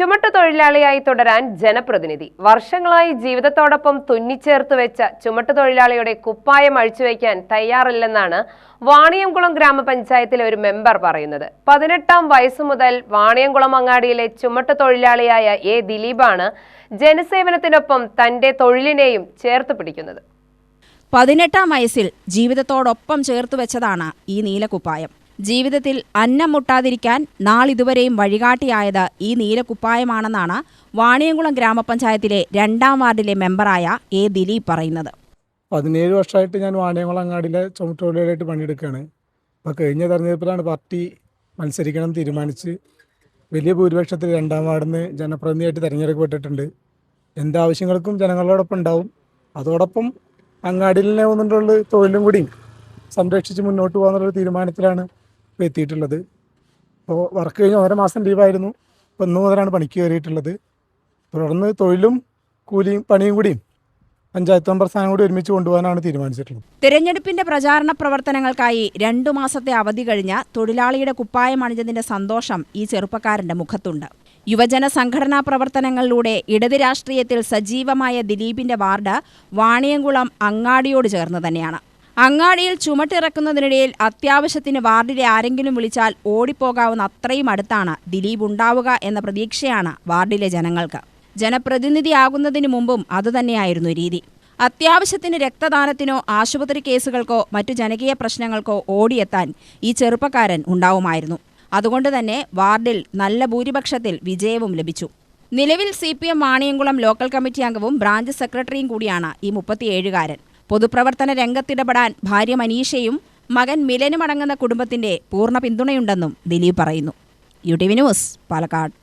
ചുമട്ടു തൊഴിലാളിയായി തുടരാൻ ജനപ്രതിനിധി. വർഷങ്ങളായി ജീവിതത്തോടൊപ്പം തുന്നിച്ചേർത്ത് വെച്ച ചുമട്ടു തൊഴിലാളിയുടെ കുപ്പായം അഴിച്ചുവെക്കാൻ തയ്യാറില്ലെന്നാണ് വാണിയംകുളം ഗ്രാമപഞ്ചായത്തിലെ ഒരു മെമ്പർ പറയുന്നത്. പതിനെട്ടാം വയസ്സു മുതൽ വാണിയംകുളം അങ്ങാടിയിലെ ചുമട്ടു തൊഴിലാളിയായ എ ദിലീപാണ് ജനസേവനത്തിനൊപ്പം തന്റെ തൊഴിലിനെയും ചേർത്ത് പിടിക്കുന്നത്. പതിനെട്ടാം വയസ്സിൽ ജീവിതത്തോടൊപ്പം ചേർത്തു വെച്ചതാണ് ഈ നീലക്കുപ്പായം ജീവിതത്തിൽ അന്നം മുട്ടാതിരിക്കാൻ നാളിതുവരെയും വഴികാട്ടിയായത് ഈ നീലക്കുപ്പായമാണെന്നാണ് വാണിയംകുളം ഗ്രാമപഞ്ചായത്തിലെ രണ്ടാം വാർഡിലെ മെമ്പറായ എ ദിലീപ് പറയുന്നത്. പതിനേഴ് വർഷമായിട്ട് ഞാൻ വാണിയംകുളം അങ്ങാടിയിലെ ചുമട്ടുതൊഴിലായിട്ട് പണിയെടുക്കുകയാണ്. അപ്പോൾ കഴിഞ്ഞ തെരഞ്ഞെടുപ്പിലാണ് പാർട്ടി മത്സരിക്കണം തീരുമാനിച്ച് വലിയ ഭൂരിപക്ഷത്തിൽ രണ്ടാം വാർഡിൽ നിന്ന് ജനപ്രതിനിധിയായിട്ട് തിരഞ്ഞെടുക്കപ്പെട്ടിട്ടുണ്ട്. എന്താവശ്യങ്ങൾക്കും ജനങ്ങളോടൊപ്പം ഉണ്ടാവും. അതോടൊപ്പം അങ്ങാടിയിലെ ഒന്നിട്ടുള്ള തൊഴിലും കൂടി സംരക്ഷിച്ച് മുന്നോട്ട് പോകാന്നുള്ളൊരു തീരുമാനത്തിലാണ് ഇപ്പോൾ എത്തിയിട്ടുള്ളത്. ഇപ്പോൾ വർക്ക് കഴിഞ്ഞ് ഒന്നര മാസം ലീവായിരുന്നു ഇപ്പോൾ ഇന്ന് മുതലാണ് പണിക്ക് കയറിയിട്ടുള്ളത്. തുടർന്ന് തൊഴിലും കൂലിയും പണിയും കൂടിയും പഞ്ചായത്ത് മെമ്പർ സ്ഥാനം കൂടി ഒരുമിച്ച് കൊണ്ടുപോകാനാണ് തീരുമാനിച്ചിട്ടുള്ളത്. തിരഞ്ഞെടുപ്പിന്റെ പ്രചാരണ പ്രവർത്തനങ്ങൾക്കായി രണ്ടു മാസത്തെ അവധി കഴിഞ്ഞ തൊഴിലാളിയുടെ കുപ്പായം അണിഞ്ഞതിന്റെ സന്തോഷം ഈ ചെറുപ്പക്കാരന്റെ മുഖത്തുണ്ട്. യുവജന സംഘടനാ പ്രവർത്തനങ്ങളിലൂടെ ഇടത് രാഷ്ട്രീയത്തിൽ സജീവമായ ദിലീപിന്റെ വാർഡ് വാണിയംകുളം അങ്ങാടിയോട് ചേർന്ന് തന്നെയാണ്. അങ്ങാടിയിൽ ചുമട്ടിറക്കുന്നതിനിടയിൽ അത്യാവശ്യത്തിന് വാർഡിലെ ആരെങ്കിലും വിളിച്ചാൽ ഓടിപ്പോകാവുന്ന അത്രയും അടുത്താണ് ദിലീപ് ഉണ്ടാവുക എന്ന പ്രതീക്ഷയാണ് വാർഡിലെ ജനങ്ങൾക്ക്. ജനപ്രതിനിധിയാകുന്നതിന് മുമ്പും അതുതന്നെയായിരുന്നു രീതി. അത്യാവശ്യത്തിന് രക്തദാനത്തിനോ ആശുപത്രി കേസുകൾക്കോ മറ്റു ജനകീയ പ്രശ്നങ്ങൾക്കോ ഓടിയെത്താൻ ഈ ചെറുപ്പക്കാരൻ ഉണ്ടാവുമായിരുന്നു. അതുകൊണ്ട് തന്നെ വാർഡിൽ നല്ല ഭൂരിപക്ഷത്തിൽ വിജയവും ലഭിച്ചു. നിലവിൽ C P M Vaniyamkulam local committee അംഗവും ബ്രാഞ്ച് സെക്രട്ടറിയും കൂടിയാണ് ഈ മുപ്പത്തിയേഴുകാരൻ. പൊതുപ്രവർത്തന രംഗത്തിടപെടാൻ ഭാര്യ മനീഷയും മകൻ മിലനുമടങ്ങുന്ന കുടുംബത്തിന്റെ പൂർണ പിന്തുണയുണ്ടെന്നും ദിലീപ് പറയുന്നു. U T V news Palakkad.